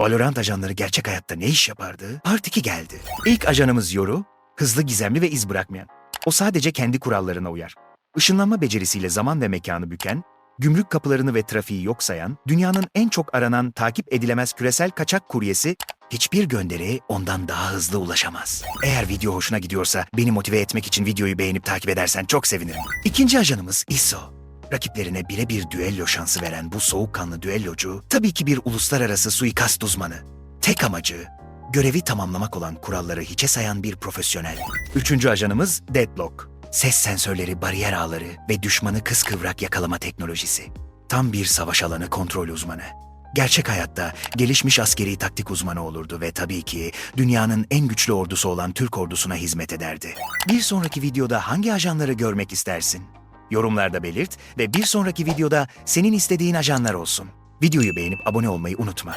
Valorant ajanları gerçek hayatta ne iş yapardı? Part 2 geldi. İlk ajanımız Yoru, hızlı, gizemli ve iz bırakmayan. O sadece kendi kurallarına uyar. Işınlanma becerisiyle zaman ve mekanı büken, gümrük kapılarını ve trafiği yok sayan, dünyanın en çok aranan takip edilemez küresel kaçak kuryesi, hiçbir gönderiye ondan daha hızlı ulaşamaz. Eğer video hoşuna gidiyorsa beni motive etmek için videoyu beğenip takip edersen çok sevinirim. İkinci ajanımız ISO. Rakiplerine birebir düello şansı veren bu soğukkanlı düellocu tabii ki bir uluslararası suikast uzmanı. Tek amacı görevi tamamlamak olan kuralları hiçe sayan bir profesyonel. Üçüncü ajanımız Deadlock. Ses sensörleri, bariyer ağları ve düşmanı kıskıvrak yakalama teknolojisi. Tam bir savaş alanı kontrol uzmanı. Gerçek hayatta gelişmiş askeri taktik uzmanı olurdu ve tabii ki dünyanın en güçlü ordusu olan Türk ordusuna hizmet ederdi. Bir sonraki videoda hangi ajanları görmek istersin? Yorumlarda belirt ve bir sonraki videoda senin istediğin ajanlar olsun. Videoyu beğenip abone olmayı unutma.